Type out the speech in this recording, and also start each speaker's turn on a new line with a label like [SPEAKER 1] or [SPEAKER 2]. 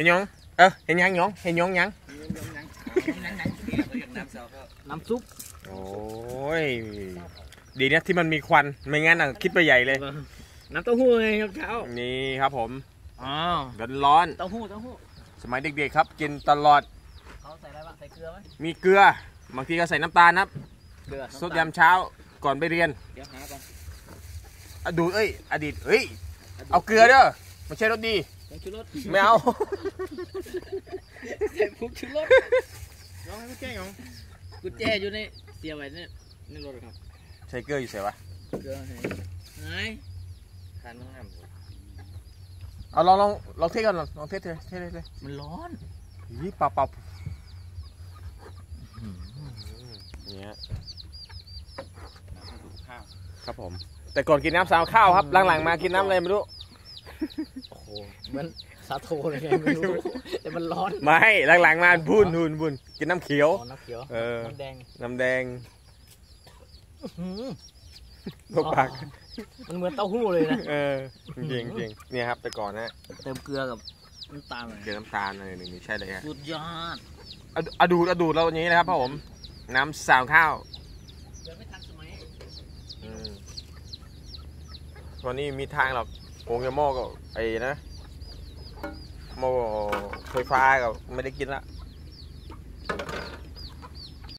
[SPEAKER 1] ห็นยังเออเห็นยังหยองเห็นหยองยัง
[SPEAKER 2] น้ำซุป
[SPEAKER 1] โอ้ยดีนะที่มันมีควันไม่งั้นอะคิดไปใหญ่เลย
[SPEAKER 2] น้ำเต้าหู้ไงครับเช้า
[SPEAKER 1] นี่ครับผม
[SPEAKER 2] อ๋อ
[SPEAKER 1] ร้อนร้อน
[SPEAKER 2] เต้าหู้เต้าหู้
[SPEAKER 1] ๆสมัยเด็กๆครับ กินตลอด
[SPEAKER 2] เขาใส่อะไรบ้างใส่เกลือไหม
[SPEAKER 1] มีเกลือบางทีก็ใส่น้ำตาลนะครับ
[SPEAKER 2] เกลือ
[SPEAKER 1] สดยามเช้าก่อนไปเรียน
[SPEAKER 2] เดี๋ยวหาก่อน
[SPEAKER 1] อดูเอ้ยอดีตเฮ้ยเอาเกลือเด้อไม่ใช่รสดี
[SPEAKER 2] ผงชูรส
[SPEAKER 1] ไม่เอา
[SPEAKER 2] ใส่ผงชูรส
[SPEAKER 1] น้องไม่แก้ง
[SPEAKER 2] กุญแจอยู่ในเสียไว้ในในรถครับ
[SPEAKER 1] ใช้เกลืออยู่ใส่ปะ
[SPEAKER 2] เกลือไหนไหนทานน้ำ
[SPEAKER 1] เอาลองลองลองเทสกันลองลองเทสเทสเทสเลย
[SPEAKER 2] มันร้อน
[SPEAKER 1] ยี่ปลาปลาเนี่ยครับผม แต่ก่อนกินน้ำสาวข้าวครับหลังๆมากินน้ำอะไรไม่รู้
[SPEAKER 2] โอ้โห เหมันสาโทเลยไงไม่รู้แต่มันร้อน
[SPEAKER 1] ไม่หลังๆมาบุญบุญบุญกินน้ำเขียว
[SPEAKER 2] อ๋อน้ำเขียว
[SPEAKER 1] เออ
[SPEAKER 2] น้ำแดง
[SPEAKER 1] น้ำแดง
[SPEAKER 2] หืม
[SPEAKER 1] ลวกปาก
[SPEAKER 2] มันเหมือนเต้าหู้เลยนะ
[SPEAKER 1] เออจริงจริงๆเนี่ยครับ แต่ก่อนนะ
[SPEAKER 2] เติมเกลือกับน้ำตาลเลย
[SPEAKER 1] เกลือน้ำตาลอะไรหนึ่งนี่ใช่เลยฮะ
[SPEAKER 2] สุดยอด
[SPEAKER 1] อะอะดูดอะดูดเราอย่างนี้นะครับพ่อผมน้ำสาวข้าว
[SPEAKER 2] เกิดไม่ทันสมัย
[SPEAKER 1] อืมวันนี้มีทางหรอกโงยหม้อก็ไอ้นะหม้อ ไฟฟ้าก็ไม่ได้กินละ